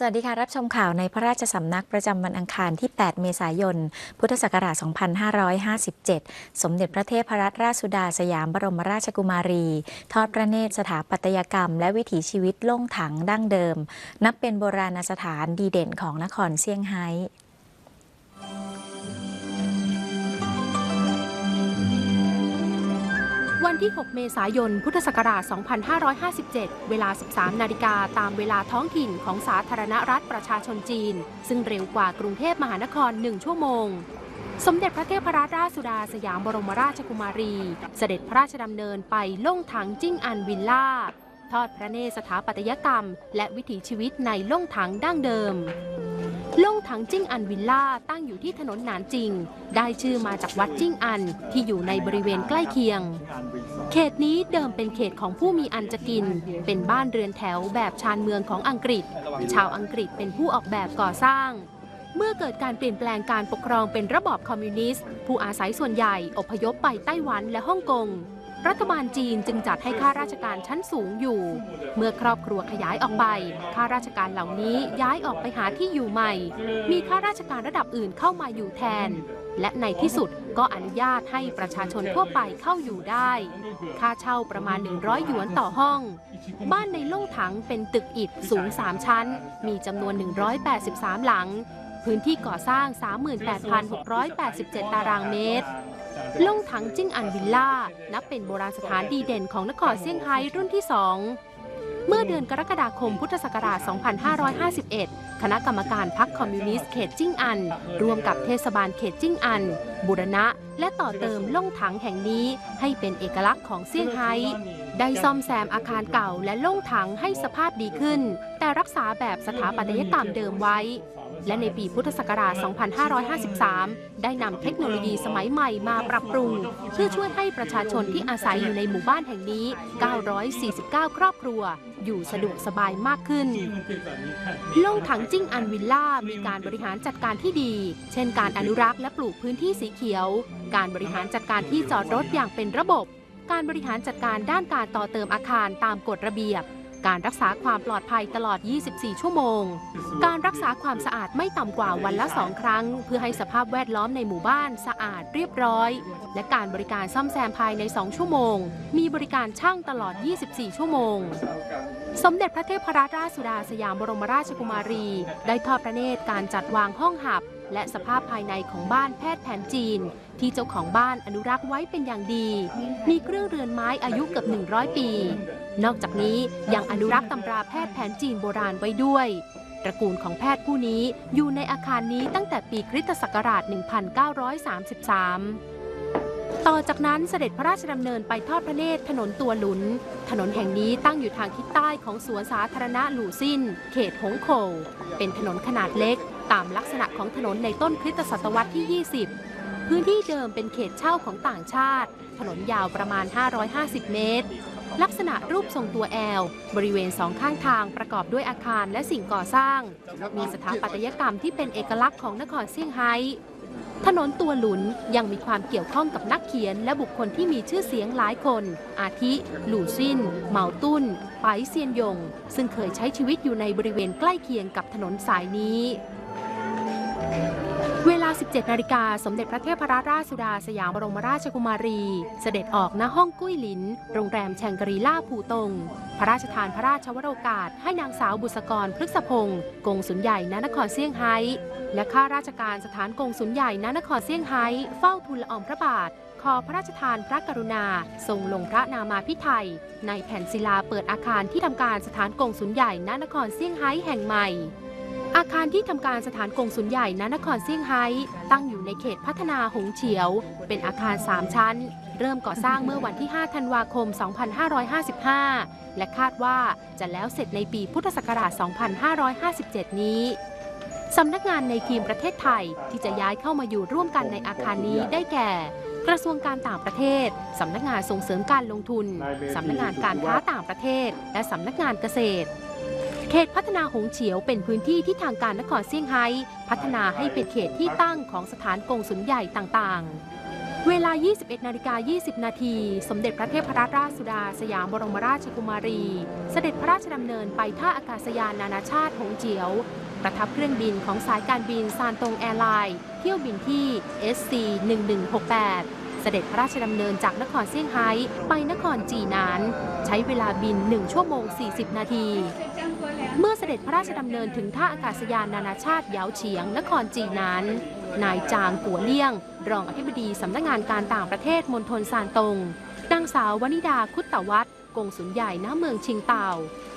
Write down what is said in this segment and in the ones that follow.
สวัสดีค่ะ รับชมข่าวในพระราชสำนักประจำวันอังคารที่ 8 เมษายน พุทธศักราช 2557 สมเด็จพระเทพรัตนราชสุดาสยามบรมราชกุมารี ทอดพระเนตรสถาปัตยกรรม และวิถีชีวิตล่งถังดั้งเดิม นับเป็นโบราณสถานดีเด่นของนครเซี่ยงไฮ้ วันที่ 6 เมษายน พุทธศักราช 2557 เวลา 13 นาฬิกาตามเวลาท้องถิ่นของสาธารณรัฐประชาชนจีน ซึ่งเร็วกว่ากรุงเทพมหานคร 1 ชั่วโมง สมเด็จพระเทพรัตนราชสุดาสยามบรมราชกุมารี เสด็จพระราชดำเนินไปล่งถังจิ้งอันวิลล่า ทอดพระเนตรสถาปัตยกรรม และวิถีชีวิตในล่งถังดั้งเดิม ล่งถังจิ้งอันวิลล่าตั้งอยู่ที่ถนนหนานจริง ได้ชื่อมาจากวัดจิ้งอันที่อยู่ในบริเวณใกล้เคียง เขตนี้เดิมเป็นเขตของผู้มีอันจะกิน เป็นบ้านเรือนแถวแบบชานเมืองของอังกฤษ ชาวอังกฤษเป็นผู้ออกแบบก่อสร้างเมื่อเกิดการเปลี่ยนแปลงการปกครองเป็นระบอบคอมมิวนิสต์ ผู้อาศัยส่วนใหญ่อพยพไปไต้หวันและฮ่องกง รัฐบาลจีนจึงจัดให้ข้าราชการชั้นสูงอยู่ เมื่อครอบครัวขยายออกไปข้าราชการเหล่านี้ย้ายออกไปหาที่อยู่ใหม่ มีข้าราชการระดับอื่นเข้ามาอยู่แทน และในที่สุดก็อนุญาตให้ประชาชนทั่วไปเข้าอยู่ได้ ค่าเช่าประมาณ 100 หยวนต่อห้อง บ้านในล่งถังเป็นตึกอิฐสูง 3 ชั้น มีจำนวน 183 หลัง พื้นที่ก่อสร้าง 38,687 ตารางเมตร ล่งถังจิ้งอันวิลล่า นับเป็นโบราณสถานดีเด่นของนครเซี่ยงไฮ้รุ่นที่2เมื่อเดือนกรกฎาคมพุทธศักราช 2551 คณะกรรมการพรรคคอมมิวนิสต์เขตจิ้งอันร่วมกับเทศบาลเขตจิ้งอันบุรณะ และต่อเติมล่องถังแห่งนี้ให้เป็นเอกลักษณ์ของเซี่ยงไฮ้ ได้ซ่อมแซมอาคารเก่าและล่องถังให้สภาพดีขึ้น แต่รักษาแบบสถาปัตยกรรมเดิมไว้ และในปีพุทธศักราช 2553 ได้นำเทคโนโลยีสมัยใหม่มาปรับปรุง เพื่อช่วยให้ประชาชนที่อาศัยอยู่ในหมู่บ้านแห่งนี้ 949 ครอบครัว อยู่สะดวกสบายมากขึ้น โล่งถังจิ้งอันวิลล่ามีการบริหารจัดการที่ดี เช่นการอนุรักษ์และปลูกพื้นที่สีเขียว การบริหารจัดการที่จอดรถอย่างเป็นระบบ การบริหารจัดการด้านการต่อเติมอาคารตามกฎระเบียบ การรักษาความปลอดภัยตลอด 24 ชั่วโมง การรักษาความสะอาดไม่ต่ำกว่าวันละ2ครั้ง เพื่อให้สภาพแวดล้อมในหมู่บ้านสะอาดเรียบร้อย และการบริการซ่อมแซมภายใน 2 ชั่วโมง มีบริการช่างตลอด 24 ชั่วโมง สมเด็จพระเทพรัตนราชสุดาสยามบรมราชกุมารี ได้ทอดพระเนตรการจัดวางห้องหับ และสภาพภายในของบ้านแพทย์แผนจีน ที่เจ้าของบ้านอนุรักษ์ไว้เป็นอย่างดี มีเครื่องเรือนไม้อายุเกือบ 100 ปี นอกจากนี้ยังอนุรักษ์ตำราแพทย์แผนจีนโบราณไว้ด้วย ตระกูลของแพทย์ผู้นี้อยู่ในอาคารนี้ตั้งแต่ปีคริสตศักราช 1933ต่อจากนั้นเสด็จพระราชดำเนินไปทอดพระเนตรถนนตัวหลุน ถนนแห่งนี้ตั้งอยู่ทางทิศใต้ของสวนสาธารณะหลู่ซิน เขตหงโขเป็นถนนขนาดเล็ก ตามลักษณะของถนนในต้นคริสตศตวรรษที่ 20 พื้นที่เดิมเป็นเขตเช่าของต่างชาติ ถนนยาวประมาณ 550 เมตร ลักษณะรูปทรงตัวแอล บริเวณสองข้างทางประกอบด้วยอาคารและสิ่งก่อสร้าง มีสถาปัตยกรรมที่เป็นเอกลักษณ์ของนครเซี่ยงไฮ้ถนนตัวหลุนยังมีความเกี่ยวข้องกับนักเขียนและบุคคลที่มีชื่อเสียงหลายคน อาทิ หลู่ซินเหมาตุ้นไปเซียนยง ซึ่งเคยใช้ชีวิตอยู่ในบริเวณใกล้เคียงกับถนนสายนี้ 17นาฬิกาสมเด็จพระเทพรัตนราชสุดาสยามบรมราชกุมารี เสด็จออกณห้องกุ้ยหลิน โรงแรมแชงกรีล่าภูตง พระราชทานพระราชวโรกาส ให้นางสาวบุษกรพฤกษพงศ์กงสุลใหญ่ณนครเซี่ยงไฮ้และข้าราชการสถานกงสุลใหญ่ณนครเซี่ยงไฮ้เฝ้าทูลละอองพระบาทขอพระราชทานพระกรุณาทรงลงพระนามาพิไทย ในแผ่นศิลาเปิดอาคารที่ทำการสถานกงสุลใหญ่ณนครเซี่ยงไฮ้แห่งใหม่ อาคารที่ทำการสถานกงสุลใหญ่ณนครเซี่ยงไฮ้ตั้งอยู่ในเขตพัฒนาหงเฉียว เป็นอาคาร 3 ชั้น เริ่มก่อสร้างเมื่อวันที่ 5 ธันวาคม 2555 และคาดว่าจะแล้วเสร็จในปีพุทธศักราช 2557 นี้สำนักงานในทีมประเทศไทยที่จะย้ายเข้ามาอยู่ร่วมกันในอาคารนี้ได้แก่ กระทรวงการต่างประเทศ สำนักงานส่งเสริมการลงทุน สำนักงานการค้าต่างประเทศ และสำนักงานเกษตร เขตพัฒนาหงเฉียวเป็นพื้นที่ที่ทางการนครเซี่ยงไฮ้พัฒนาให้เป็นเขตที่ตั้งของสถานกงสุลใหญ่ต่างๆ เวลา 21 นาฬิกา 20 นาที สมเด็จพระเทพรัตนราชสุดา สยามบรมราชกุมารี เสด็จพระราชดำเนินไปท่าอากาศยานนานาชาติหงเจียว ประทับเครื่องบินของสายการบินซานตงแอร์ไลน์ เที่ยวบินที่ SC 1168เสด็จพระราชดำเนินจากนครเซี่ยงไฮ้ไปนครจีนาน ใช้เวลาบิน 1 ชั่วโมง 40 นาที เมื่อเสด็จพระราชดำเนินถึงท่าอากาศยานนานาชาติเยาเฉียง นครจีนนั้น นายจางกัวเลี่ยง รองอธิบดีสำนักงานการต่างประเทศมณฑลซานตงนางสาววนิดาคุตตวัฒน์กงสุลใหญ่ณเมืองชิงเต่า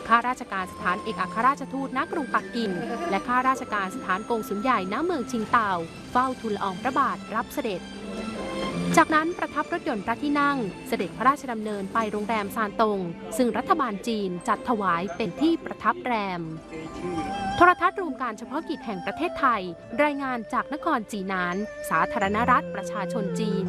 ข้าราชการสถานเอกอัครราชทูตณกรุงปักกิ่ง และข้าราชการสถานกงสุลใหญ่ณเมืองชิงเต่า เฝ้าทูลอองพระบาทรับเสด็จ จากนั้นประทับรถยนต์พระที่นั่ง เสด็จพระราชดำเนินไปโรงแรมซานตง ซึ่งรัฐบาลจีนจัดถวายเป็นที่ประทับแรม โทรทัศน์รวมการเฉพาะกิจแห่งประเทศไทย รายงานจากนครจีนาน สาธารณรัฐประชาชนจีน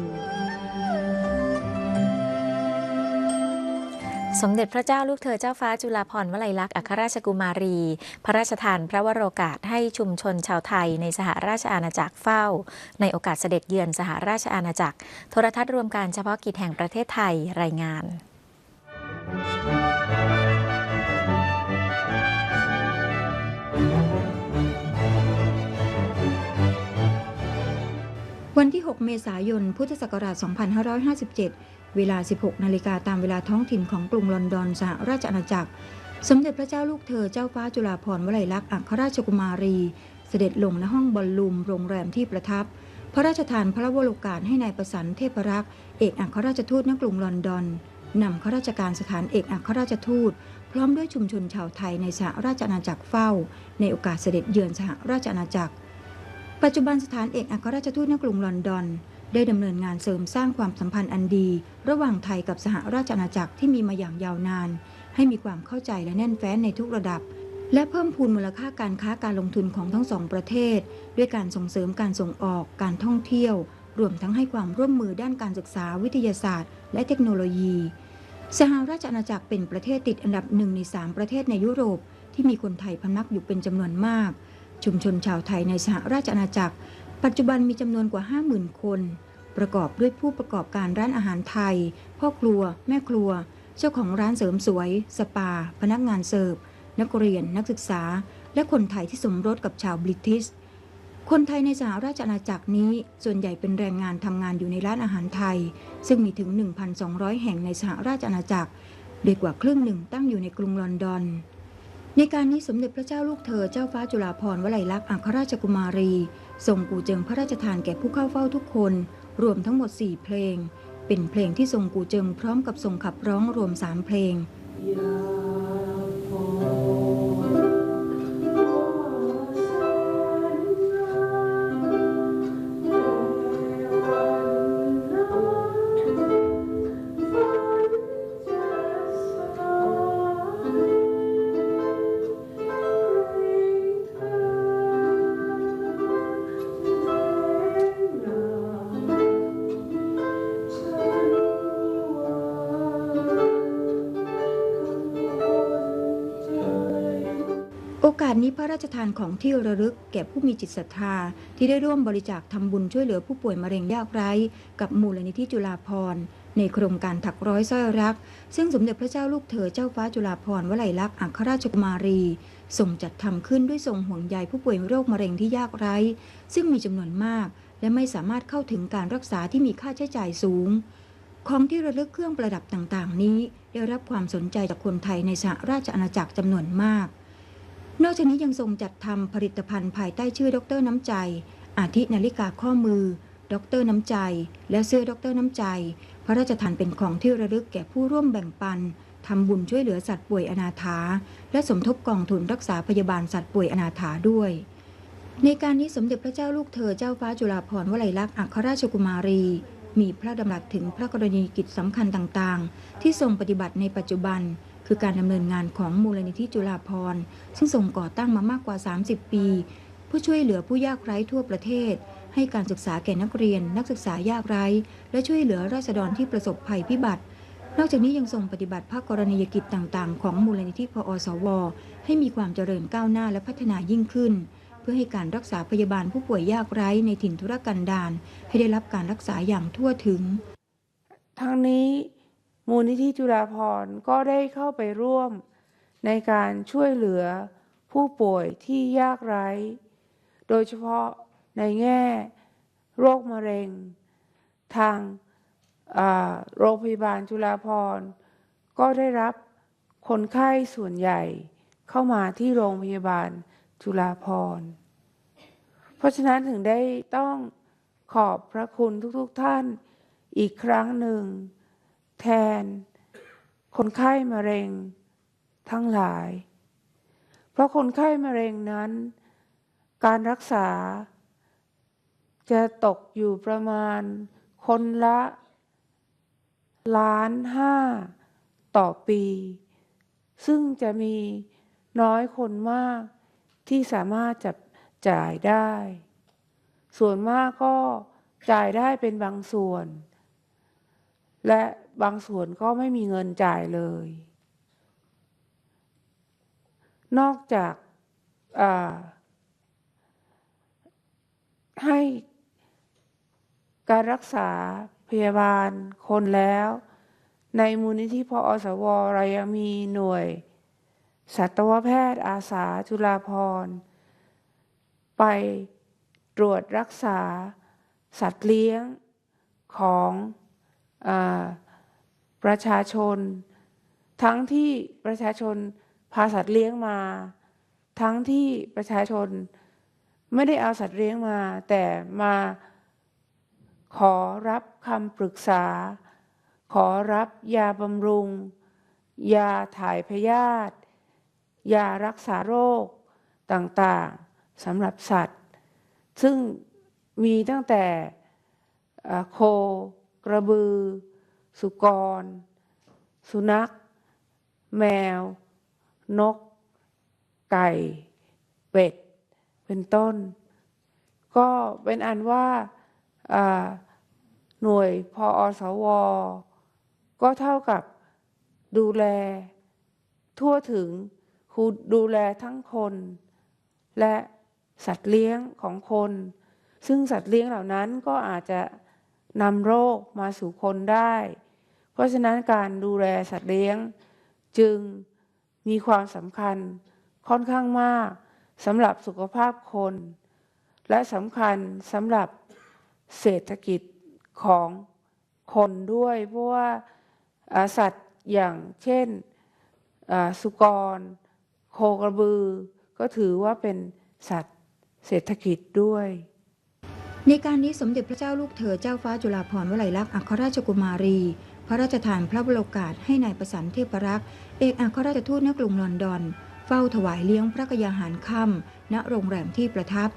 สมเด็จพระเจ้าลูกเธอเจ้าฟ้าจุฬาภรณ์วลัยลักษณ์อัครราชกุมารี พระราชทานพระวโรกาสให้ชุมชนชาวไทยในสหราชอาณาจักรเฝ้า ในโอกาสเสด็จเยือนสหราชอาณาจักร โทรทัศน์รวมการเฉพาะกิจแห่งประเทศไทยรายงานวันที่ 6 เมษายน พุทธศักราช 2557 เวลา 16 นาฬิกาตามเวลาท้องถิ่นของกรุงลอนดอนสหราชอาณาจักร สมเด็จพระเจ้าลูกเธอเจ้าฟ้าจุฬาภรณ์วลัยลักษณ์อัครราชกุมารี เสด็จลงณห้องบอลลูมโรงแรมที่ประทับ พระราชทานพระวโรกาสให้นายประสันเทพรักษ์เอกอัครราชทูตณกรุงลอนดอนนำข้าราชการสถานเอกอัครราชทูต พร้อมด้วยชุมชนชาวไทยในสหราชอาณาจักรเฝ้า ในโอกาสเสด็จเยือนสหราชอาณาจักร ปัจจุบันสถานเอกอัครราชทูตณกรุงลอนดอน ได้ดำเนินงานเสริมสร้างความสัมพันธ์อันดี ระหว่างไทยกับสหราชอาณาจักรที่มีมาอย่างยาวนาน ให้มีความเข้าใจและแน่นแฟ้นในทุกระดับ และเพิ่มพูนมูลค่าการค้าการลงทุนของทั้งสองประเทศ ด้วยการส่งเสริมการส่งออก การท่องเที่ยว รวมทั้งให้ความร่วมมือด้านการศึกษาวิทยาศาสตร์ และเทคโนโลยี สหราชอาณาจักรเป็นประเทศติดอันดับหนึ่งในสามประเทศในยุโรป ที่มีคนไทยพำนักอยู่เป็นจำนวนมาก ชุมชนชาวไทยในสหราชอาณาจักร ปัจจุบันมีจำนวนกว่า 50,000 คน ประกอบด้วยผู้ประกอบการร้านอาหารไทย พ่อครัว แม่ครัว เจ้าของร้านเสริมสวย สปา พนักงานเสิร์ฟ นักเรียน นักศึกษา และคนไทยที่สมรสกับชาวบริติช คนไทยในสหราชอาณาจักรนี้ ส่วนใหญ่เป็นแรงงานทำงานอยู่ในร้านอาหารไทย ซึ่งมีถึง 1,200 แห่งในสหราชอาณาจักร โดยกว่าครึ่งหนึ่งตั้งอยู่ในกรุงลอนดอนในการนี้สมเด็จพระเจ้าลูกเธอเจ้าฟ้าจุฬาภรณ์วลัยลักษณ์อัครราชกุมารี ทรงกูเจิงพระราชทานแก่ผู้เข้าเฝ้าทุกคน รวมทั้งหมด 4 เพลง เป็นเพลงที่ทรงกูเจิงพร้อมกับทรงขับร้องรวม 3 เพลงโพระราชทานของที่ระลึกแก่ผู้มีจิตศรัทธา ที่ได้ร่วมบริจาคทำบุญช่วยเหลือผู้ป่วยมะเร็งยากไร้ กับมูลนิธิจุฬาภรณ์ในโครงการถักร้อยสร้อยรัก ซึ่งสมเด็จพระเจ้าลูกเธอเจ้าฟ้าจุฬาภรณ์วลัยลักษณ์อัครราชกุมารีส่งจัดทำขึ้นด้วยทรงห่วงใยผู้ป่วยโรคมะเร็งที่ยากไร้ ซึ่งมีจำนวนมาก และไม่สามารถเข้าถึงการรักษาที่มีค่าใช้จ่ายสูง ของที่ระลึกเครื่องประดับต่างๆ นี้ ได้รับความสนใจจากคนไทยในสหราชอาณาจักรจำนวนมาก นอกจากนี้ยังทรงจัดทำผลิตภัณฑ์ภายใต้ชื่อดรน้ำใจ อาทินาฬิกาข้อมือ ดรน้ำใจ และเสื้อดรน้ำใจ พระราชทานเป็นของที่ระลึกแก่ผู้ร่วมแบ่งปันทำบุญช่วยเหลือสัตว์ป่วยอนาถา และสมทบกองทุนรักษาพยาบาลสัตว์ป่วยอนาถาด้วย ในการนี้สมเด็จพระเจ้าลูกเธอเจ้าฟ้าจุฬาภรณ์วลัยลักษณ์อัครราชกุมารี มีพระดำรัสถึงพระกรณียกิจสำคัญต่างๆ ที่ทรงปฏิบัติในปัจจุบัน คือการดำเนินงานของมูลนิธิจุฬาภรณ์ซึ่งทรงก่อตั้งมามากกว่า 30 ปี ผู้ช่วยเหลือผู้ยากไร้ทั่วประเทศ ให้การศึกษาแก่นักเรียน นักศึกษายากไร้ และช่วยเหลือราษฎรที่ประสบภัยพิบัติ นอกจากนี้ยังทรงปฏิบัติภาคกรณียกิจต่าง ๆ ของมูลนิธิพอสว ให้มีความเจริญก้าวหน้าและพัฒนายิ่งขึ้น เพื่อให้การรักษาพยาบาลผู้ป่วยยากไร้ในถิ่นธุรกันดารให้ได้รับการรักษาอย่างทั่วถึง ทั้งนี้ มูลนิธิจุฬาภรณ์ก็ได้เข้าไปร่วม ในการช่วยเหลือผู้ป่วยที่ยากไร้ โดยเฉพาะในแง่โรคมะเร็ง ทางโรงพยาบาลจุฬาภรณ์ก็ได้รับคนไข้ส่วนใหญ่เข้ามาที่โรงพยาบาลจุฬาภรณ์ เพราะฉะนั้นถึงได้ต้องขอบพระคุณทุกๆทท่านอีกครั้งหนึ่ง แทน คนไข้มะเร็งทั้งหลาย เพราะคนไข้มะเร็งนั้น การรักษา จะตกอยู่ประมาณคนละ ล้านห้าต่อปี ซึ่งจะมีน้อยคนมากที่สามารถจับจ่ายได้ ส่วนมากก็จ่ายได้เป็นบางส่วน และ บางส่วนก็ไม่มีเงินจ่ายเลย นอกจากาให้การรักษาพยาบาลคนแล้ว ในมูลนิธิพออสวเรายังมีหน่วย สัตวแพทย์อาสาจุฬาภรไปตรวจรักษาสัตว์เลี้ยงของอ ประชาชน ทั้งที่ประชาชนพาสัตว์เลี้ยงมา ทั้งที่ประชาชนไม่ได้เอาสัตว์เลี้ยงมา แต่มาขอรับคำปรึกษา ขอรับยาบำรุง ยาถ่ายพยาธิยารักษาโรคต่างๆสำหรับสัตว์ ซึ่งมีตั้งแต่โคกระบือ สุกร สุนัข แมว นก ไก่ เป็ด เป็นต้น ก็เป็นอันว่าหน่วยพออสว ก็เท่ากับดูแล ทั่วถึงคือดูแลทั้งคน และสัตว์เลี้ยงของคน ซึ่งสัตว์เลี้ยงเหล่านั้นก็อาจจะนำโรคมาสู่คนได้ เพราะฉะนั้นการดูแลสัตว์เลี้ยง จึงมีความสำคัญค่อนข้างมากสำหรับสุขภาพคน และสำคัญสำหรับเศรษฐกิจของคนด้วย เพราะว่าสัตว์อย่างเช่นสุกร โคกระบือ ก็ถือว่าเป็นสัตว์เศรษฐกิจด้วยในการนี้สมเด็จพระเจ้าลูกเธอเจ้าฟ้าจุฬาภรณ์วลัยลักษณ์อัครราชกุมารี พระราชทานพระบรมโอกาศให้นายประสันเทพรักษ์เอกอัครราชทูตณกรุงลอนดอน เฝ้าถวายเลี้ยงพระกยาหารค่ำณโรงแรมที่ประทับ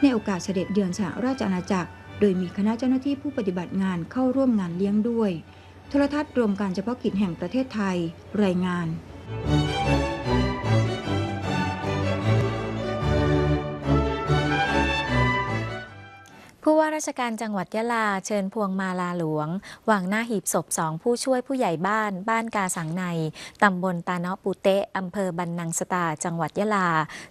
ในโอกาสเสด็จเดือนสหราชอาณาจักร โดยมีคณะเจ้าหน้าที่ผู้ปฏิบัติงานเข้าร่วมงานเลี้ยงด้วย โทรทัศน์รวมการเฉพาะกิจแห่งประเทศไทย รายงานผู้ ว่าราชการจังหวัดยะลาเชิญพวงมาลาหลวงวางหน้าหีบศพสองผู้ช่วยผู้ใหญ่บ้าน บ้านกาสังใน ตำบลตาเนาะปูเตะอำเภอบันนังสตา จังหวัดยะลา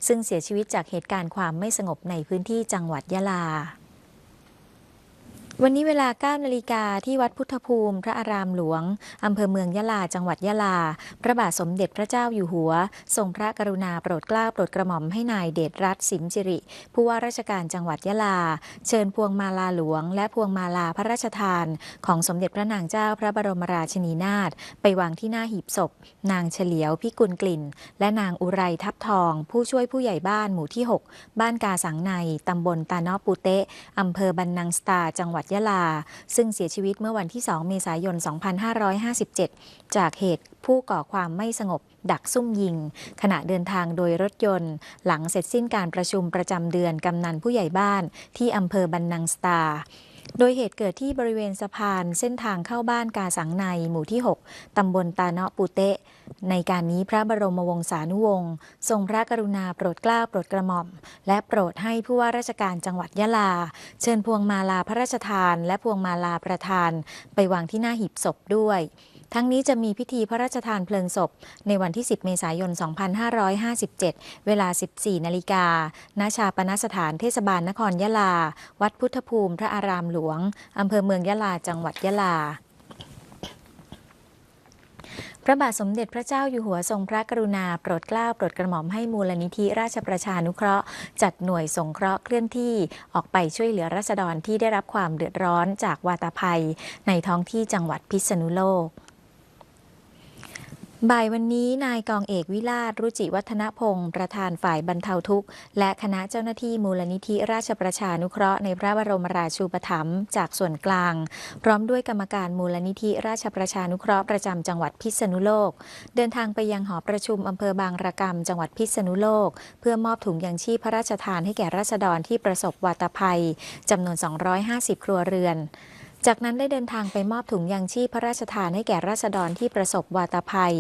ซึ่งเสียชีวิตจากเหตุการณ์ความไม่สงบในพื้นที่จังหวัดยะลา วันนี้เวลา9นาฬิกาที่วัดพุทธภูมิ พระอารามหลวง อำเภอเมืองยะลา จังหวัดยะลา พระบาทสมเด็จพระเจ้าอยู่หัว ทรงพระกรุณาโปรดเกล้าโปรดกระหม่อมให้นายเดชรัตน์สิมจิริ ผู้ว่าราชการจังหวัดยะลา เชิญพวงมาลาหลวง และพวงมาลาพระราชทาน ของสมเด็จพระนางเจ้าพระบรมราชินีนาถไปวางที่หน้าหีบศพ นางเฉลียวพิกุลกลิ่น และนางอุไรทับทอง ผู้ช่วยผู้ใหญ่บ้านหมู่ที่ 6 บ้านกาสังในตำบลตาเนอปูเตะอำเภอบันนังสตาจังหวัดยะลา ซึ่งเสียชีวิตเมื่อวันที่ 2 เมษายน 2557 จากเหตุผู้ก่อความไม่สงบดักซุ่มยิง ขณะเดินทางโดยรถยนต์ หลังเสร็จสิ้นการประชุมประจำเดือนกำนันผู้ใหญ่บ้านที่อำเภอบันนังสตา โดยเหตุเกิดที่บริเวณสะพานเส้นทางเข้าบ้านกาสังในหมู่ที่ 6 ตำบลตาเนาะปูเตะ ในการนี้พระบรมวงศานุวงศ์ทรงพระกรุณาโปรดเกล้าโปรดกระหม่อม และโปรดให้ผู้ว่าราชการจังหวัดยะลา เชิญพวงมาลาพระราชทาน และพวงมาลาประธาน ไปวางที่หน้าหีบศพด้วย ทั้งนี้จะมีพิธีพระราชทานเพลิงศพ ในวันที่ 10 เมษายน 2557 เวลา 14 นาฬิกาณชาปนสถานเทศบาลนครยะลา วัดพุทธภูมิพระอารามหลวง อำเภอเมืองยะลา จังหวัดยะลาพระบาทสมเด็จพระเจ้าอยู่หัวทรงพระกรุณาโปรดเกล้าโปรดกระหม่อมให้มูลนิธิราชประชานุเคราะห์ จัดหน่วยสงเคราะห์เคลื่อนที่ออกไปช่วยเหลือราษฎรที่ได้รับความเดือดร้อนจากวาตภัย ในท้องที่จังหวัดพิษณุโลก บ่ายวันนี้นายกองเอกวิลาศรุจิวัฒนพงศ์ประธานฝ่ายบรรเทาทุกข์ และคณะเจ้าหน้าที่มูลนิธิราชประชานุเคราะห์ในพระบรมราชูปถัมภ์จากส่วนกลาง พร้อมด้วยกรรมการมูลนิธิราชประชานุเคราะห์ประจำจังหวัดพิษณุโลก เดินทางไปยังหอประชุมอำเภอบางระกำจังหวัดพิษณุโลก เพื่อมอบถุงยังชีพพระราชทานให้แก่ราษฎรที่ประสบวาตภัยจำนวน 250 ครัวเรือน จากนั้นได้เดินทางไปมอบถุงยังชีพพระราชทานให้แก่ราษฎรที่ประสบวาตภัย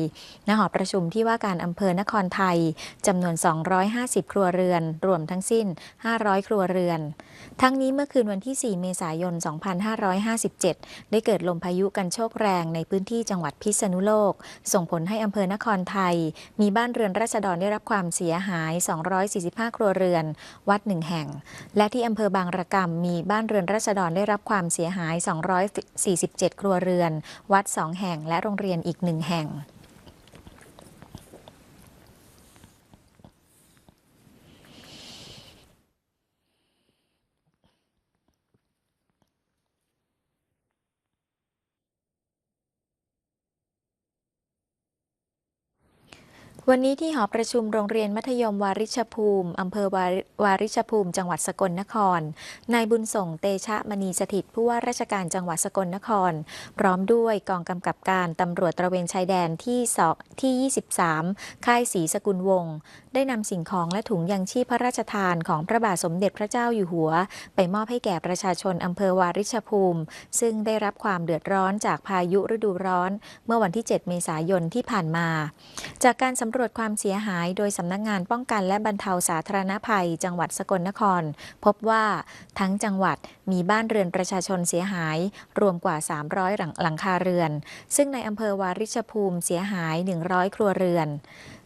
ณ หอประชุมที่ว่าการอำเภอนครไทย จำนวน 250 ครัวเรือน รวมทั้งสิ้น 500 ครัวเรือน ทั้งนี้เมื่อคืนวันที่ 4 เมษายน 2557 ได้เกิดลมพายุกันโชกแรงในพื้นที่จังหวัดพิษณุโลก ส่งผลให้อำเภอนครไทย มีบ้านเรือนราษฎรได้รับความเสียหาย 245 ครัวเรือน วัดหนึ่งแห่ง และที่อำเภอบางระกำมีบ้านเรือนราษฎรได้รับความเสียหาย247 ครัวเรือน วัด 2 แห่งและโรงเรียนอีกหนึ่งแห่ง วันนี้ที่หอประชุมโรงเรียนมัธยมวาริชภูมิ อำเภอวาริวาริชภูมิ จังหวัดสกลนคร นายบุญส่งเตชะมณีสถิตผู้ว่าราชการจังหวัดสกลนคร พร้อมด้วยกองกำกับการตำรวจตระเวนชายแดนที่สที่ 23 ค่ายศรีสกุลวงศ์ได้นำสิ่งของและถุงยังชีพพระราชทานของพระบาทสมเด็จพระเจ้าอยู่หัว ไปมอบให้แก่ประชาชนอำเภอวาริชภูมิ ซึ่งได้รับความเดือดร้อนจากพายุฤดูร้อน เมื่อวันที่ 7 เมษายนที่ผ่านมา จากการสำรวจความเสียหายโดยสำนักงานป้องกันและบรรเทาสาธารณภัย จังหวัดสกลนคร พบว่าทั้งจังหวัดมีบ้านเรือนประชาชนเสียหาย รวมกว่า 300 หลังหลังคาเรือน ซึ่งในอำเภอวาริชภูมิเสียหาย 100 ครัวเรือน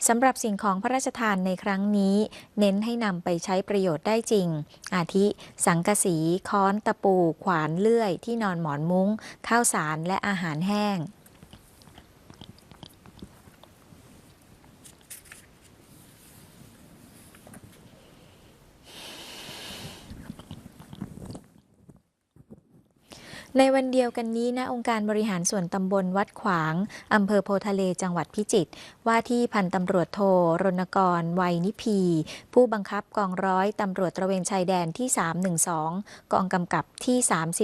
สำหรับสิ่งของพระราชทานในครั้งนี้ เน้นให้นำไปใช้ประโยชน์ได้จริง อาทิ สังกะสี ค้อน ตะปู ขวาน เลื่อย ที่นอนหมอนมุง้ง ข้าวสาร และอาหารแห้ง ในวันเดียวกันนี้ณองค์การบริหารส่วนตำบลวัดขวางอำเภอโพทะเลจังหวัดพิจิตรว่าที่พันตำรวจโทรณกร วัยนิพี ผู้บังคับกองร้อยตำรวจตระเวนชายแดนที่ 312 กองกำกับที่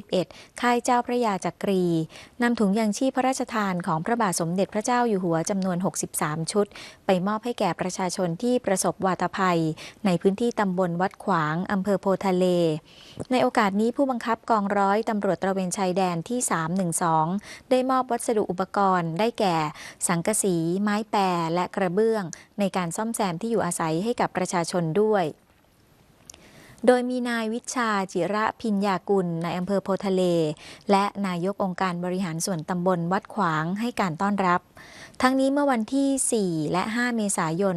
31 ค่ายเจ้าพระยาจักรีนำถุงยังชีพพระราชทานของพระบาทสมเด็จพระเจ้าอยู่หัวจำนวน 63 ชุด ไปมอบให้แก่ประชาชนที่ประสบวาตภัย ในพื้นที่ตำบลวัดขวางอำเภอโพทะเล ในโอกาสนี้ผู้บังคับกองร้อยตำรวจตระเวนชายแดนที่ 312 ได้มอบวัสดุอุปกรณ์ได้แก่ สังกะสี ไม้แปรและกระเบื้อง ในการซ่อมแซมที่อยู่อาศัยให้กับประชาชนด้วย โดยมีนายวิชาจิระพิญญากุลในอำเภอโพทะเล และนายกองค์การบริหารส่วนตำบลวัดขวางให้การต้อนรับ ทั้งนี้เมื่อวันที่ 4 และ 5 เมษายน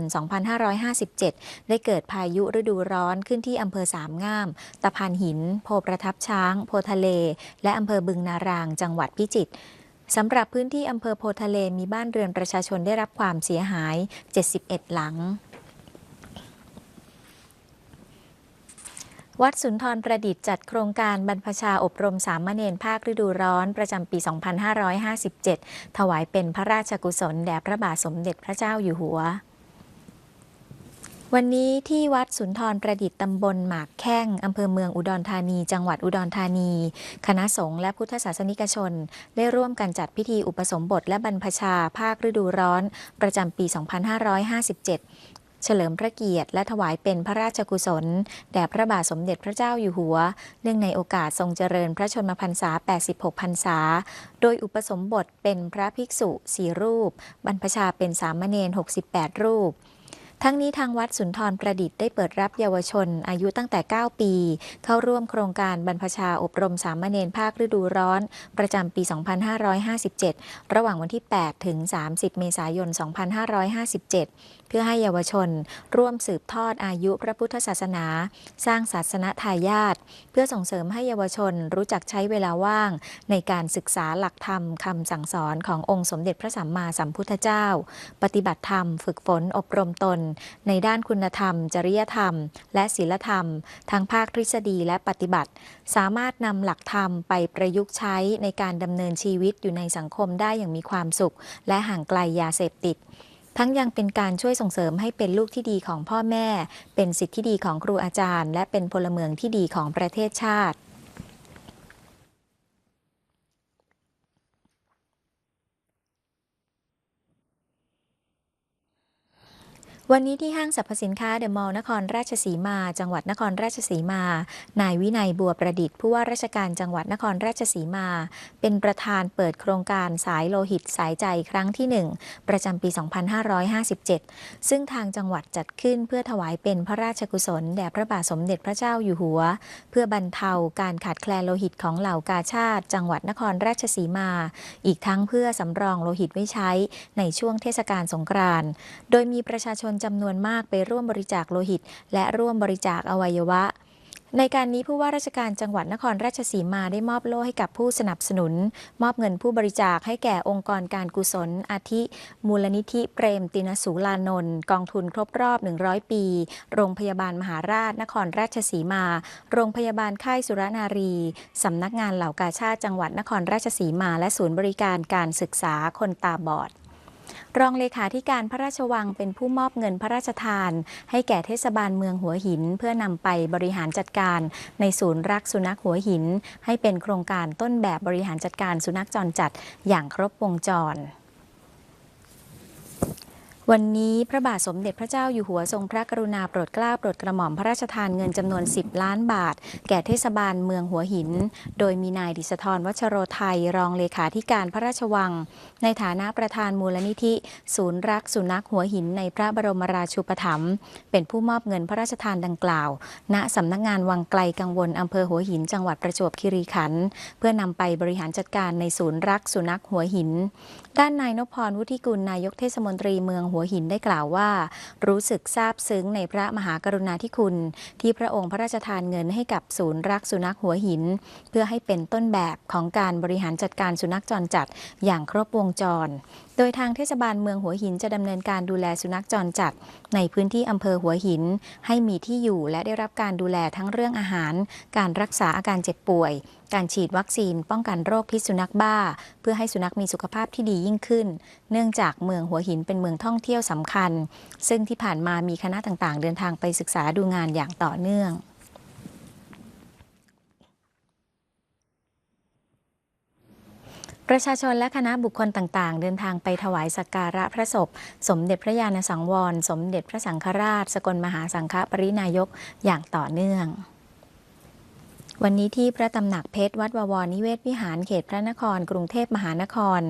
2557 ได้เกิดพายุฤดูร้อนขึ้นที่อำเภอสามงาม ตะพานหิน โพประทับช้าง โพทะเล และอำเภอบึงนาราง จังหวัดพิจิตรสำหรับพื้นที่อำเภอโพทะเลมีบ้านเรือนประชาชนได้รับความเสียหาย 71 หลัง วัดสุนทรประดิษฐ์จัดโครงการบรรพชาอบรมสามเณรภาคฤดูร้อนประจำปี 2557 ถวายเป็นพระราชกุศลแด่พระบาทสมเด็จพระเจ้าอยู่หัววันนี้ที่วัดสุนทรประดิษฐ์ตำบลหมากแข้งอำเภอเมืองอุดรธานี จังหวัดอุดรธานี คณะสงฆ์และพุทธศาสนิกชน ได้ร่วมกันจัดพิธีอุปสมบทและบรรพชาภาคฤดูร้อน ประจำปี 2557 เฉลิมพระเกียรติและถวายเป็นพระราชกุศล แด่พระบาทสมเด็จพระเจ้าอยู่หัว เนื่องในโอกาสทรงเจริญพระชนมพรรษา 86 พรรษา โดยอุปสมบทเป็นพระภิกษุ4รูป บรรพชาเป็นสามเณร 68 รูปทั้งนี้ทางวัดสุนทรประดิษฐ์ได้เปิดรับเยาวชน อายุตั้งแต่ 9 ปี เข้าร่วมโครงการบรรพชาอบรมสามเณรภาคฤดูร้อน ประจำปี 2557 ระหว่างวันที่ 8 ถึง 30 เมษายน 2557เพื่อให้เยาวชน ร่วมสืบทอดอายุพระพุทธศาสนา สร้างศาสนทายาทเพื่อส่งเสริมให้เยาวชนรู้จักใช้เวลาว่าง ในการศึกษาหลักธรรมคำสั่งสอนขององค์สมเด็จพระสัมมาสัมพุทธเจ้า ปฏิบัติธรรม ฝึกฝนอบรมตน ในด้านคุณธรรม จริยธรรม และศีลธรรม ทั้งภาคทฤษฎีและปฏิบัติ สามารถนำหลักธรรมไปประยุกต์ใช้ในการดำเนินชีวิตอยู่ในสังคมได้อย่างมีความสุข และห่างไกลยาเสพติด ทั้งยังเป็นการช่วยส่งเสริมให้เป็นลูกที่ดีของพ่อแม่ เป็นสิทธิที่ดีของครูอาจารย์ และเป็นพลเมืองที่ดีของประเทศชาติ วันนี้ที่ห้างสรรพสินค้าเดอะมอลล์นครราชสีมา จังหวัดนครราชสีมา นายวินัยบัวประดิษฐ์ผู้ว่าราชการจังหวัดนครราชสีมา เป็นประธานเปิดโครงการสายโลหิตสายใจครั้งที่ 1 ประจำปี 2557 ซึ่งทางจังหวัดจัดขึ้นเพื่อถวายเป็นพระราชกุศล แด่พระบาทสมเด็จพระเจ้าอยู่หัว เพื่อบรรเทาการขาดแคลนโลหิตของเหล่ากาชาติ จังหวัดนครราชสีมา อีกทั้งเพื่อสำรองโลหิตไว้ใช้ในช่วงเทศกาลสงกรานต์โดยมีประชาชนจำนวนมากไปร่วมบริจาคโลหิต และร่วมบริจาคอวัยวะในการนี้ผู้ว่าราชการจังหวัดนครราชสีมาได้มอบโล่ให้กับผู้สนับสนุน มอบเงินผู้บริจาคให้แก่องค์กรการกุศล อาทิ มูลนิธิเปรมตินสูลานนท์กองทุนครบรอบ 100 ปี โรงพยาบาลมหาราช นครราชสีมา โรงพยาบาลค่ายสุรนารี สำนักงานเหล่ากาชาติจังหวัดนครราชสีมา และศูนย์บริการการศึกษาคนตาบอด รองเลขาธิการพระราชวังเป็นผู้มอบเงินพระราชทาน ให้แก่เทศบาลเมืองหัวหิน เพื่อนำไปบริหารจัดการ ในศูนย์รักสุนัขหัวหิน ให้เป็นโครงการต้นแบบบริหารจัดการสุนัขจรจัดอย่างครบวงจร วันนี้พระบาทสมเด็จพระเจ้าอยู่หัวทรงพระกรุณาโปรดเกล้าโปรดกระหม่อมพระราชทานเงินจำนวน 10 ล้านบาท แก่เทศบาลเมืองหัวหิน โดยมีนายดิษฐรวัชโรไทย รองเลขาธิการพระราชวัง ในฐานะประธานมูลนิธิ ศูนย์รักสุนัขหัวหินในพระบรมราชูปถัมภ์เป็นผู้มอบเงินพระราชทานดังกล่าว ณสำนักงานวังไกลกังวลอำเภอหัวหิน จังหวัดประจวบคีรีขันธ์เพื่อนำไปบริหารจัดการในศูนย์รักสุนัขหัวหิน ด้านนายนพพรวุฒิกุลนายกเทศมนตรีเมืองหัวหินได้กล่าวว่า รู้สึกซาบซึ้งในพระมหากรุณาธิคุณ ที่พระองค์พระราชทานเงินให้กับศูนย์รักสุนัขหัวหิน เพื่อให้เป็นต้นแบบของการบริหารจัดการสุนัขจรจัดอย่างครบวงจร โดยทางเทศบาลเมืองหัวหินจะดำเนินการดูแลสุนัขจรจัด ในพื้นที่อำเภอหัวหิน ให้มีที่อยู่และได้รับการดูแลทั้งเรื่องอาหาร การรักษาอาการเจ็บป่วย การฉีดวัคซีนป้องกันโรคพิษสุนัขบ้า เพื่อให้สุนัขมีสุขภาพที่ดียิ่งขึ้น เนื่องจากเมืองหัวหินเป็นเมืองท่องเที่ยวสำคัญ ซึ่งที่ผ่านมามีคณะต่างๆ เดินทางไปศึกษาดูงานอย่างต่อเนื่องประชาชนและคณะบุคคลต่างๆ เดินทางไปถวายสักการะพระศพ สมเด็จพระญาณสังวร สมเด็จพระสังฆราช สกลมหาสังฆปรินายกอย่างต่อเนื่อง วันนี้ที่พระตำหนักเพชรวัดบวรนิเวศวิหารเขตพระนคร กรุงเทพมหานคร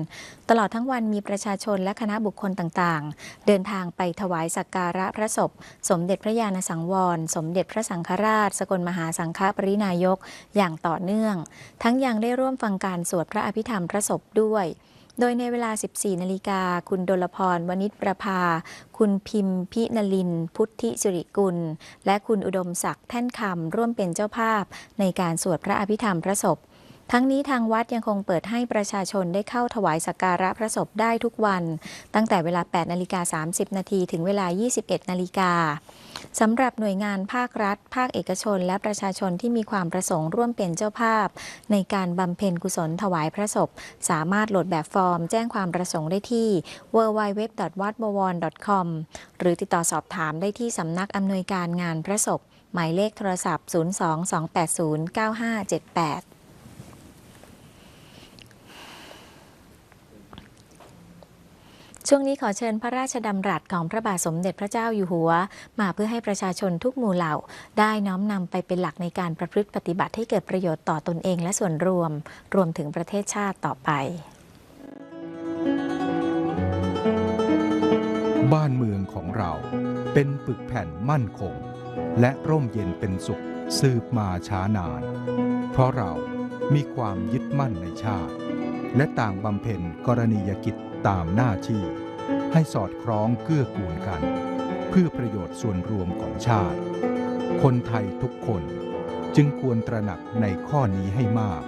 ตลอดทั้งวันมีประชาชนและคณะบุคคลต่างๆ เดินทางไปถวายสักการะพระศพ สมเด็จพระญาณสังวร สมเด็จพระสังฆราช สกลมหาสังฆปรินายกอย่างต่อเนื่อง ทั้งยังได้ร่วมฟังการสวดพระอภิธรรมพระศพด้วย โดยในเวลา 14 นาฬิกา คุณดลพร วณิชประภา คุณพิมพินลิน พุทธิสิริกุล และคุณอุดมศักดิ์แท่นคำร่วมเป็นเจ้าภาพ ในการสวดพระอภิธรรมพระศพทั้งนี้ทางวัดยังคงเปิดให้ประชาชนได้เข้าถวายสักการะพระศพได้ทุกวัน ตั้งแต่เวลา 8 นาฬิกา 30 นาทีถึงเวลา 21 นาฬิกา สำหรับหน่วยงานภาครัฐ ภาคเอกชน และประชาชนที่มีความประสงค์ร่วมเป็นเจ้าภาพ ในการบำเพ็ญกุศลถวายพระศพ สามารถโหลดแบบฟอร์ม แจ้งความประสงค์ได้ที่ www.wadbwr.com หรือติดต่อสอบถามได้ที่สำนักอำนวยการงานพระศพ หมายเลขโทรศัพท์ 022809578 ช่วงนี้ขอเชิญพระราชดำรัสของพระบาทสมเด็จพระเจ้าอยู่หัว มาเพื่อให้ประชาชนทุกหมู่เหล่า ได้น้อมนำไปเป็นหลักในการประพฤติปฏิบัติให้เกิดประโยชน์ต่อตนเองและส่วนรวม รวมถึงประเทศชาติต่อไป บ้านเมืองของเราเป็นปึกแผ่นมั่นคง และร่มเย็นเป็นสุขสืบมาช้านาน เพราะเรามีความยึดมั่นในชาติ และต่างบำเพ็ญกรณียกิจตามหน้าที่ ให้สอดคล้องเกื้อกูลกัน เพื่อประโยชน์ส่วนรวมของชาติ คนไทยทุกคนจึงควรตระหนักในข้อนี้ให้มาก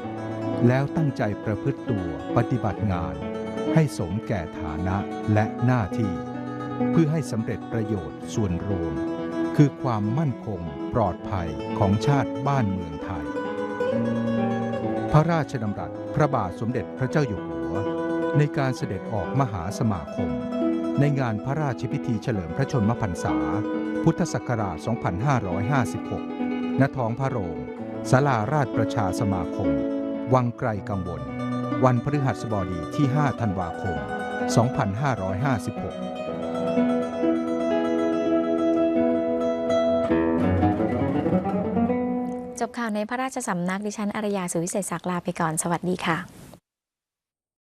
แล้วตั้งใจประพฤติตัวปฏิบัติงาน ให้สมแก่ฐานะและหน้าที่ เพื่อให้สำเร็จประโยชน์ส่วนรวม คือความมั่นคงปลอดภัยของชาติบ้านเมืองไทย พระราชดำรัสพระบาทสมเด็จพระเจ้าอยู่หัว ในการเสด็จออกมหาสมาคม ในงานพระราชพิธีเฉลิมพระชนมพรรษา พุทธศักราช 2556 ณ ท้องพระโรงศาลาราชประชาสมาคม วังไกลกังวล วันพฤหัสบดีที่ 5 ธันวาคม 2556จบข่าวในพระราชสำนักดิฉันอารยาสุวิเศษศักดิ์ลาไปก่อน สวัสดีค่ะ